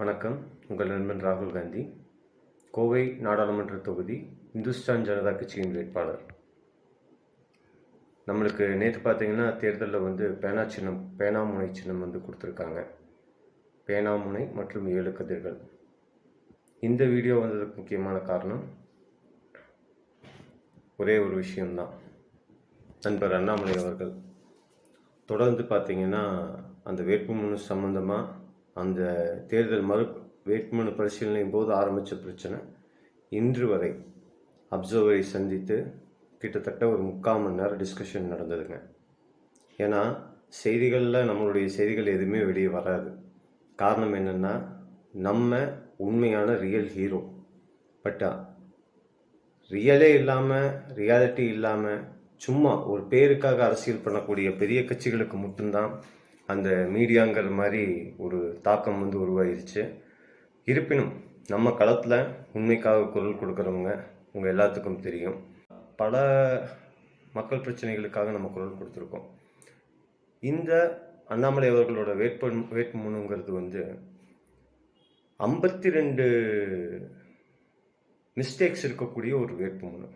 வணக்கம். உங்கள் நண்பன் ராகுல் காந்தி. கோவை நாடாளுமன்ற தொகுதி இந்துஸ்தான் ஜனதா கட்சியின் வேட்பாளர். நம்மளுக்கு நேற்று பார்த்தீங்கன்னா தேர்தலில் வந்து பேனா சின்னம் பேனாமுனை சின்னம் வந்து கொடுத்துருக்காங்க. பேனாமுனை மற்றும் ஏழு கதிர்கள். இந்த வீடியோ வந்ததுக்கு முக்கியமான காரணம் ஒரே ஒரு விஷயம்தான். நண்பர் அண்ணாமலை அவர்கள். தொடர்ந்து பார்த்தீங்கன்னா அந்த வேட்புமனு சம்மந்தமாக அந்த தேர்தல் மறு வேட்புமனு பரிசீலனையின் போது ஆரம்பித்த பிரச்சனை இன்று வரை அப்சர்வரை சந்தித்து கிட்டத்தட்ட ஒரு முக்கால் மணி நேரம் டிஸ்கஷன் நடந்ததுங்க. ஏன்னா செய்திகளில் நம்மளுடைய செய்திகள் எதுவுமே வெளியே வராது. காரணம் என்னென்னா நம்ம உண்மையான ரியல் ஹீரோ பட்டா ரியலே இல்லாமல் ரியாலிட்டி இல்லாமல் சும்மா ஒரு பேருக்காக அரசியல் பண்ணக்கூடிய பெரிய கட்சிகளுக்கு மட்டும்தான் அந்த மீடியாங்கிற மாதிரி ஒரு தாக்கம் வந்து உருவாயிருச்சு. இருப்பினும் நம்ம களத்தில் உண்மைக்காக குரல் கொடுக்குறவங்க உங்கள் எல்லாத்துக்கும் தெரியும். பல மக்கள் பிரச்சனைகளுக்காக நம்ம குரல் கொடுத்துருக்கோம். இந்த அண்ணாமலை அவர்களோட வேட்பு வேட்புமனுங்கிறது வந்து ஐம்பத்தி ரெண்டு மிஸ்டேக்ஸ் இருக்கக்கூடிய ஒரு வேட்புமனு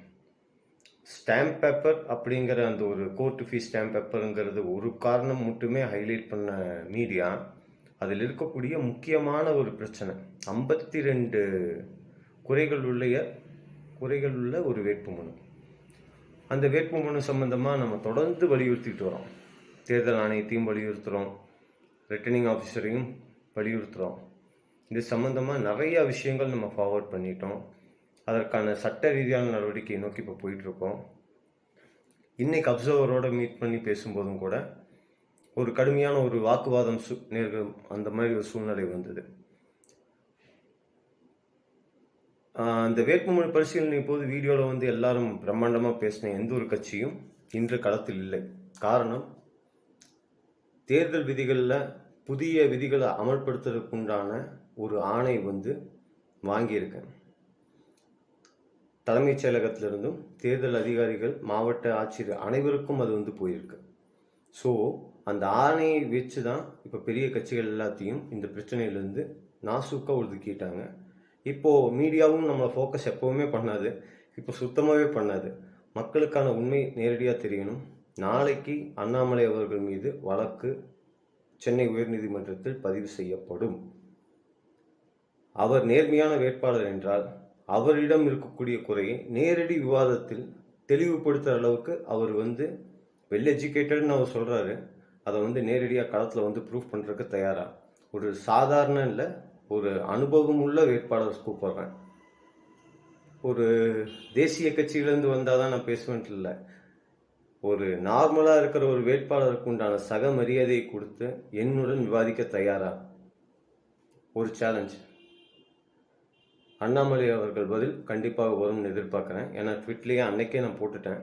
ஸ்டாம்ப் பேப்பர் அப்படிங்கிற அந்த ஒரு கோர்ட்டு ஃபீஸ் ஸ்டாம்ப் பேப்பருங்கிறது ஒரு காரணம் மட்டுமே ஹைலைட் பண்ண மீடியா. அதில் இருக்கக்கூடிய முக்கியமான ஒரு பிரச்சனை ஐம்பத்தி ரெண்டு குறைகள் உள்ள குறைகள் உள்ள ஒரு வேட்புமனு அந்த வேட்புமனு சம்பந்தமாக நம்ம தொடர்ந்து வலியுறுத்திட்டு வரோம். தேர்தல் ஆணையத்தையும் வலியுறுத்துகிறோம் ரிட்டர்னிங் ஆஃபீஸரையும் வலியுறுத்துகிறோம் இது சம்மந்தமாக நிறையா விஷயங்கள் நம்ம ஃபார்வர்ட் பண்ணிட்டோம். அதற்கான சட்ட ரீதியான நடவடிக்கையை நோக்கி இப்போ போயிட்டுருக்கோம். இன்றைக்கு அப்சர்வரோட மீட் பண்ணி பேசும்போதும் கூட ஒரு கடுமையான ஒரு வாக்குவாதம் சு நேர்கள் அந்த மாதிரி ஒரு சூழ்நிலை வந்தது. அந்த வேட்புமனு பரிசீலனை போது வீடியோவில் வந்து எல்லாரும் பிரம்மாண்டமாக பேசின எந்த ஒரு கட்சியும் இன்று களத்தில் இல்லை. காரணம் தேர்தல் விதிகளில் புதிய விதிகளை அமல்படுத்துறதுக்குண்டான ஒரு ஆணை வந்து வாங்கியிருக்கேன் தலைமைச் செயலகத்திலிருந்தும் தேர்தல் அதிகாரிகள் மாவட்ட ஆட்சியர் அனைவருக்கும் அது வந்து போயிருக்கு. ஸோ அந்த ஆணையை வச்சு தான் இப்போ பெரிய கட்சிகள் எல்லாத்தையும் இந்த பிரச்சனையிலேருந்து நாசூக்காக ஒதுக்கிட்டாங்க. இப்போது மீடியாவும் நம்மளை ஃபோக்கஸ் எப்போவுமே பண்ணாது. இப்போ சுத்தமாகவே பண்ணாது. மக்களுக்கான உண்மை நேரடியாக தெரியணும். நாளைக்கு அண்ணாமலை அவர்கள் மீது வழக்கு சென்னை உயர்நீதிமன்றத்தில் பதிவு செய்யப்படும். அவர் நேர்மையான வேட்பாளர் என்றால் அவரிடம் இருக்கக்கூடிய குறையை நேரடி விவாதத்தில் தெளிவுபடுத்துகிற அளவுக்கு அவர் வந்து வெல் எஜுகேட்டட்னு அவர் சொல்கிறாரு அதை வந்து நேரடியாக களத்தில் வந்து ப்ரூஃப் பண்ணுறதுக்கு தயாராக ஒரு சாதாரண இல்லை ஒரு அனுபவம் உள்ள வேட்பாளர் கூப்பிட்றேன். ஒரு தேசிய கட்சியிலேருந்து வந்தால் தான் நான் பேசுவேன்ட்டு இல்லை. ஒரு நார்மலாக இருக்கிற ஒரு வேட்பாளருக்கு உண்டான சக மரியாதையை கொடுத்து என்னுடன் விவாதிக்க தயாரா? ஒரு சேலஞ்ச் அண்ணாமலை அவர்கள் பதில் கண்டிப்பாக வரும்னு எதிர்பார்க்குறேன். ஏன்னா ட்விட்லேயே அன்னைக்கே நான் போட்டுட்டேன்.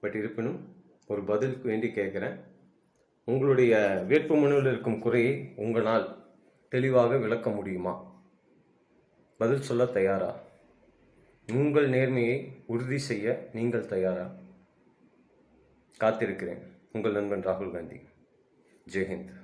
பட் இருப்பினும் ஒரு பதிலுக்கு வேண்டி கேட்குறேன். உங்களுடைய வேட்புமனுவில் இருக்கும் குறையை உங்களால் தெளிவாக விளக்க முடியுமா? பதில் சொல்ல தயாரா? உங்கள் நேர்மையை உறுதி செய்ய நீங்கள் தயாரா? காத்திருக்கிறேன். உங்கள் நண்பன் ராகுல் காந்தி. ஜெய்ஹிந்த்.